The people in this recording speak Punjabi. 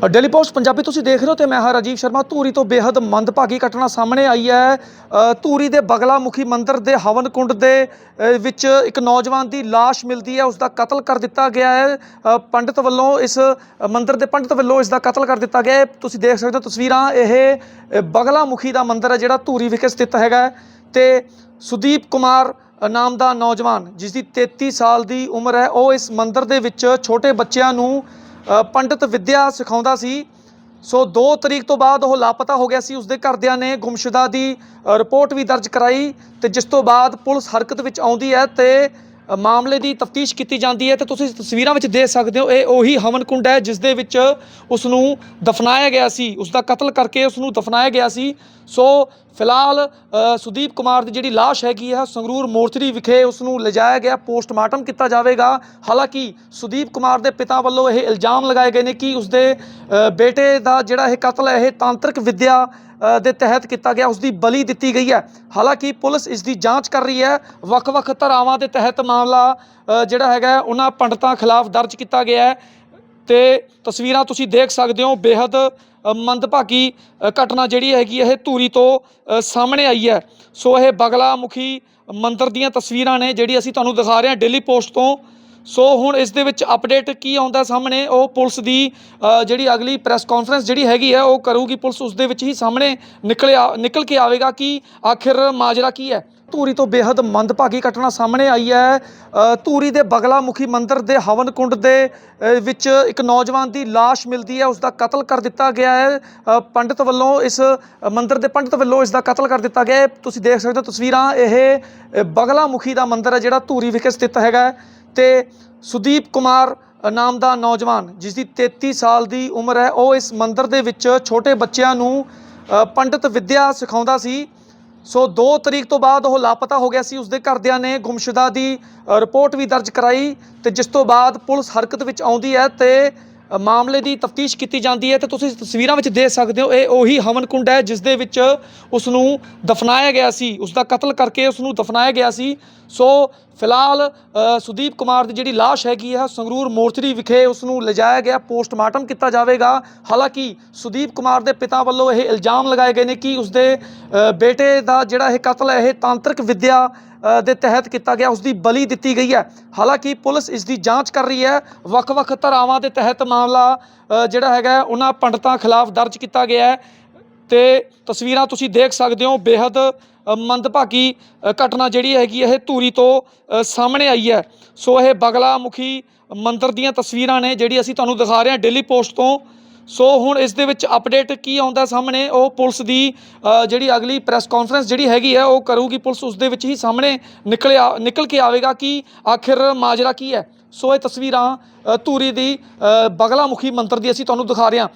ਡੇਲੀ ਪੋਸਟ ਪੰਜਾਬੀ ਤੁਸੀਂ ਦੇਖ ਰਹੇ ਹੋ ਤੇ ਮੈਂ ਹਾਂ ਰਾਜੀਵ ਸ਼ਰਮਾ। ਧੂਰੀ ਤੋਂ ਬੇहद ਮੰਦਭਾਗੀ ਘਟਨਾ ਸਾਹਮਣੇ ਆਈ ਹੈ। ਧੂਰੀ ਦੇ ਬਗਲਾ ਮੁਖੀ ਮੰਦਿਰ ਦੇ ਹਵਨ ਕੁੰਡ ਦੇ ਵਿੱਚ ਇੱਕ ਨੌਜਵਾਨ ਦੀ ਲਾਸ਼ ਮਿਲਦੀ ਹੈ। ਉਸ ਦਾ ਕਤਲ ਕਰ ਦਿੱਤਾ ਗਿਆ ਹੈ। ਅ, ਪੰਡਿਤ ਵੱਲੋਂ ਇਸ ਅ, ਮੰਦਿਰ ਦੇ ਪੰਡਿਤ ਵੱਲੋਂ ਇਸ ਦਾ ਕਤਲ ਕਰ ਦਿੱਤਾ ਗਿਆ ਹੈ। ਤੁਸੀਂ ਦੇਖ ਸਕਦੇ ਹੋ ਤਸਵੀਰਾਂ। ਇਹ ਬਗਲਾ ਮੁਖੀ ਦਾ ਮੰਦਿਰ ਹੈ ਜਿਹੜਾ ਧੂਰੀ ਵਿਖੇ ਸਥਿਤ ਹੈਗਾ ਹੈ। ਤੇ ਸੁਦੀਪ ਕੁਮਾਰ ਨਾਮ ਦਾ ਨੌਜਵਾਨ ਜਿਸ ਦੀ 33 ਸਾਲ ਦੀ ਉਮਰ ਹੈ ਉਹ ਇਸ ਮੰਦਿਰ ਦੇ ਵਿੱਚ ਛੋਟੇ ਬੱਚਿਆਂ ਨੂੰ ਪੰਡਿਤ ਵਿੱਦਿਆ ਸਿਖਾਉਂਦਾ ਸੀ। ਸੋ 2 ਤਰੀਕ ਤੋਂ ਬਾਅਦ ਉਹ ਲਾਪਤਾ ਹੋ ਗਿਆ ਸੀ। ਉਸਦੇ ਘਰਦਿਆਂ ਨੇ ਗੁੰਮਸ਼ੁਦਾ ਦੀ ਰਿਪੋਰਟ ਵੀ ਦਰਜ ਕਰਾਈ ਤੇ ਜਿਸ ਤੋਂ ਬਾਅਦ ਪੁਲਿਸ ਹਰਕਤ ਵਿੱਚ ਆਉਂਦੀ ਹੈ ਤੇ ਮਾਮਲੇ ਦੀ ਤਫਤੀਸ਼ ਕੀਤੀ ਜਾਂਦੀ ਹੈ ਤੇ ਤੁਸੀਂ ਤਸਵੀਰਾਂ ਵਿੱਚ ਦੇਖ ਸਕਦੇ ਹੋ ਇਹ ਉਹੀ ਹਵਨ ਕੁੰਡ ਹੈ ਜਿਸ ਦੇ ਵਿੱਚ ਉਸ ਨੂੰ ਦਫਨਾਇਆ ਗਿਆ ਸੀ ਉਸ ਦਾ ਕਤਲ ਕਰਕੇ ਉਸ ਨੂੰ ਦਫਨਾਇਆ ਗਿਆ ਸੀ। ਸੋ ਫਿਲਹਾਲ ਸੁਦੀਪ ਕੁਮਾਰ ਦੀ ਜਿਹੜੀ ਲਾਸ਼ ਹੈਗੀ ਹੈ ਸੰਗਰੂਰ ਮੋਰਚਰੀ ਵਿਖੇ ਉਸ ਨੂੰ ਲਿਜਾਇਆ ਗਿਆ ਪੋਸਟਮਾਰਟਮ ਕੀਤਾ ਜਾਵੇਗਾ। ਹਾਲਾਂਕਿ ਸੁਦੀਪ ਕੁਮਾਰ ਦੇ ਪਿਤਾ ਵੱਲੋਂ ਇਹ ਇਲਜ਼ਾਮ ਲਗਾਏ ਗਏ ਨੇ ਕਿ ਉਸਦੇ ਅ, ਬੇਟੇ ਦਾ ਜਿਹੜਾ ਇਹ ਕਤਲ ਹੈ ਇਹ ਤਾਂਤਰਿਕ ਵਿੱਦਿਆ ਦੇ ਤਹਿਤ ਕੀਤਾ ਗਿਆ ਉਸ ਦੀ ਬਲੀ ਦਿੱਤੀ ਗਈ ਹੈ। ਹਾਲਾਂਕਿ ਪੁਲਿਸ ਇਸ ਦੀ ਜਾਂਚ ਕਰ ਰਹੀ ਹੈ। ਵੱਖ-ਵੱਖ ਧਾਰਾਵਾਂ ਦੇ ਤਹਿਤ ਮਾਮਲਾ ਜਿਹੜਾ ਹੈਗਾ ਉਹਨਾਂ ਪੰਡਤਾਂ ਖਿਲਾਫ ਦਰਜ ਕੀਤਾ ਗਿਆ ਹੈ। ਤੇ ਤਸਵੀਰਾਂ ਤੁਸੀਂ ਦੇਖ ਸਕਦੇ ਹੋ ਬੇहद ਮੰਦਭਾਗੀ ਘਟਨਾ ਜਿਹੜੀ ਹੈਗੀ ਇਹ ਧੂਰੀ ਤੋਂ ਸਾਹਮਣੇ ਆਈ ਹੈ। ਸੋ ਇਹ ਬਗਲਾ ਮੁਖੀ ਮੰਦਰ ਦੀਆਂ ਤਸਵੀਰਾਂ ਨੇ, ਜਿਹੜੀ ਅਸੀਂ ਤੁਹਾਨੂੰ ਦਿਖਾ ਰਹੇ ਹਾਂ ਡੇਲੀ ਪੋਸਟ ਤੋਂ। ਸੋ ਹੁਣ ਇਸ ਦੇ ਵਿੱਚ ਅਪਡੇਟ ਕੀ ਆਉਂਦਾ ਸਾਹਮਣੇ ਉਹ ਪੁਲਿਸ ਦੀ ਜਿਹੜੀ ਅਗਲੀ ਪ੍ਰੈਸ ਕਾਨਫਰੰਸ ਜਿਹੜੀ ਹੈਗੀ ਹੈ ਉਹ ਕਰੂਗੀ ਪੁਲਿਸ ਉਸ ਦੇ ਵਿੱਚ ਹੀ ਸਾਹਮਣੇ ਨਿਕਲਿਆ ਨਿਕਲ ਕੇ ਆਵੇਗਾ ਕਿ ਆਖਿਰ ਮਾਜਰਾ ਕੀ ਹੈ। ਧੂਰੀ ਤੋਂ ਬੇहद ਮੰਦਭਾਗੀ ਘਟਨਾ ਸਾਹਮਣੇ ਆਈ ਹੈ। ਧੂਰੀ ਦੇ ਬਗਲਾ ਮੁਖੀ ਮੰਦਿਰ ਦੇ ਹਵਨ ਕੁੰਡ ਦੇ ਵਿੱਚ ਇੱਕ ਨੌਜਵਾਨ ਦੀ ਲਾਸ਼ ਮਿਲਦੀ ਹੈ ਉਸ ਦਾ ਕਤਲ ਕਰ ਦਿੱਤਾ ਗਿਆ ਹੈ। ਅ, ਪੰਡਿਤ ਵੱਲੋਂ ਇਸ ਅ, ਮੰਦਿਰ ਦੇ ਪੰਡਿਤ ਵੱਲੋਂ ਇਸ ਦਾ ਕਤਲ ਕਰ ਦਿੱਤਾ ਗਿਆ ਹੈ। ਤੁਸੀਂ ਦੇਖ ਸਕਦੇ ਹੋ ਤਸਵੀਰਾਂ ਇਹ ਅ, ਬਗਲਾ ਮੁਖੀ ਦਾ ਮੰਦਿਰ ਹੈ ਜਿਹੜਾ ਧੂਰੀ ਵਿਖੇ ਸਥਿਤ ਹੈਗਾ ਤੇ ਸੁਦੀਪ ਕੁਮਾਰ ਨਾਮ ਦਾ ਨੌਜਵਾਨ ਜਿਸ ਦੀ 33 ਸਾਲ ਦੀ ਉਮਰ ਹੈ, ਉਹ ਇਸ ਮੰਦਿਰ ਦੇ ਵਿੱਚ ਛੋਟੇ ਬੱਚਿਆਂ ਨੂੰ ਪੰਡਿਤ ਵਿੱਦਿਆ ਸਿਖਾਉਂਦਾ ਸੀ। ਸੋ 2 ਤਰੀਕ ਤੋਂ ਬਾਅਦ ਉਹ ਲਾਪਤਾ ਹੋ ਗਿਆ ਸੀ। ਉਸਦੇ ਘਰਦਿਆਂ ਨੇ ਗੁੰਮਸ਼ੁਦਾ ਦੀ ਰਿਪੋਰਟ ਵੀ ਦਰਜ ਕਰਾਈ ਤੇ ਜਿਸ ਤੋਂ ਬਾਅਦ ਪੁਲਿਸ ਹਰਕਤ ਵਿੱਚ ਆਉਂਦੀ ਹੈ ਤੇ ਮਾਮਲੇ ਦੀ ਤਫਤੀਸ਼ ਕੀਤੀ ਜਾਂਦੀ ਹੈ ਤੇ ਤੁਸੀਂ ਤਸਵੀਰਾਂ ਵਿੱਚ ਦੇਖ ਸਕਦੇ ਹੋ ਇਹ ਉਹੀ ਹਵਨ ਕੁੰਡ ਹੈ ਜਿਸ ਦੇ ਵਿੱਚ ਉਸ ਨੂੰ ਦਫਨਾਇਆ ਗਿਆ ਸੀ ਉਸ ਦਾ ਕਤਲ ਕਰਕੇ ਉਸ ਨੂੰ ਦਫਨਾਇਆ ਗਿਆ ਸੀ। ਸੋ ਫਿਲਹਾਲ ਸੁਦੀਪ ਕੁਮਾਰ ਦੀ ਜਿਹੜੀ ਲਾਸ਼ ਹੈਗੀ ਹੈ ਸੰਗਰੂਰ ਮੋਰਚਰੀ ਵਿਖੇ ਉਸ ਨੂੰ ਲਿਜਾਇਆ ਗਿਆ ਪੋਸਟਮਾਰਟਮ ਕੀਤਾ ਜਾਵੇਗਾ। ਹਾਲਾਂਕਿ ਸੁਦੀਪ ਕੁਮਾਰ ਦੇ ਪਿਤਾ ਵੱਲੋਂ ਇਹ ਇਲਜ਼ਾਮ ਲਗਾਏ ਗਏ ਨੇ ਕਿ ਉਸਦੇ ਅ, ਬੇਟੇ ਦਾ ਜਿਹੜਾ ਇਹ ਕਤਲ ਹੈ ਇਹ ਤਾਂਤਰਿਕ ਵਿੱਦਿਆ ਦੇ ਤਹਿਤ ਕੀਤਾ ਗਿਆ ਉਸ ਦੀ ਬਲੀ ਦਿੱਤੀ ਗਈ ਹੈ। ਹਾਲਾਂਕਿ ਪੁਲਿਸ ਇਸ ਦੀ ਜਾਂਚ ਕਰ ਰਹੀ ਹੈ। ਵੱਖ-ਵੱਖ ਧਾਰਾਵਾਂ ਦੇ ਤਹਿਤ ਮਾਮਲਾ ਜਿਹੜਾ ਹੈਗਾ ਉਹਨਾਂ ਪੰਡਤਾਂ ਖਿਲਾਫ ਦਰਜ ਕੀਤਾ ਗਿਆ ਹੈ। ਤੇ ਤਸਵੀਰਾਂ ਤੁਸੀਂ ਦੇਖ ਸਕਦੇ ਹੋ ਬੇहद ਮੰਦਭਾਗੀ ਘਟਨਾ ਜਿਹੜੀ ਹੈਗੀ ਇਹ ਧੂਰੀ ਤੋਂ ਸਾਹਮਣੇ ਆਈ ਹੈ। ਸੋ ਇਹ ਬਗਲਾ ਮੁਖੀ ਮੰਦਰ ਦੀਆਂ ਤਸਵੀਰਾਂ ਨੇ, ਜਿਹੜੀ ਅਸੀਂ ਤੁਹਾਨੂੰ ਦਿਖਾ ਰਹੇ ਹਾਂ ਡੇਲੀ ਪੋਸਟ ਤੋਂ। ਸੋ ਹੁਣ ਇਸ ਦੇ ਵਿੱਚ ਅਪਡੇਟ ਕੀ ਆਉਂਦਾ ਸਾਹਮਣੇ, ਉਹ ਪੁਲਿਸ ਦੀ ਜਿਹੜੀ ਅਗਲੀ ਪ੍ਰੈਸ ਕਾਨਫਰੰਸ ਜਿਹੜੀ ਹੈਗੀ ਹੈ, ਉਹ ਕਰੂਗੀ ਪੁਲਿਸ ਉਸ ਦੇ ਵਿੱਚ ਹੀ ਸਾਹਮਣੇ ਨਿਕਲਿਆ, ਨਿਕਲ ਕੇ ਆਵੇਗਾ ਕਿ ਆਖਿਰ ਮਾਜਰਾ ਕੀ ਹੈ। ਸੋ ਇਹ ਤਸਵੀਰਾਂ ਧੂਰੀ ਦੀ ਬਗਲਾ ਮੁਖੀ ਮੰਤਰ ਦੀ ਅਸੀਂ ਤੁਹਾਨੂੰ ਦਿਖਾ ਰਹੇ ਹਾਂ।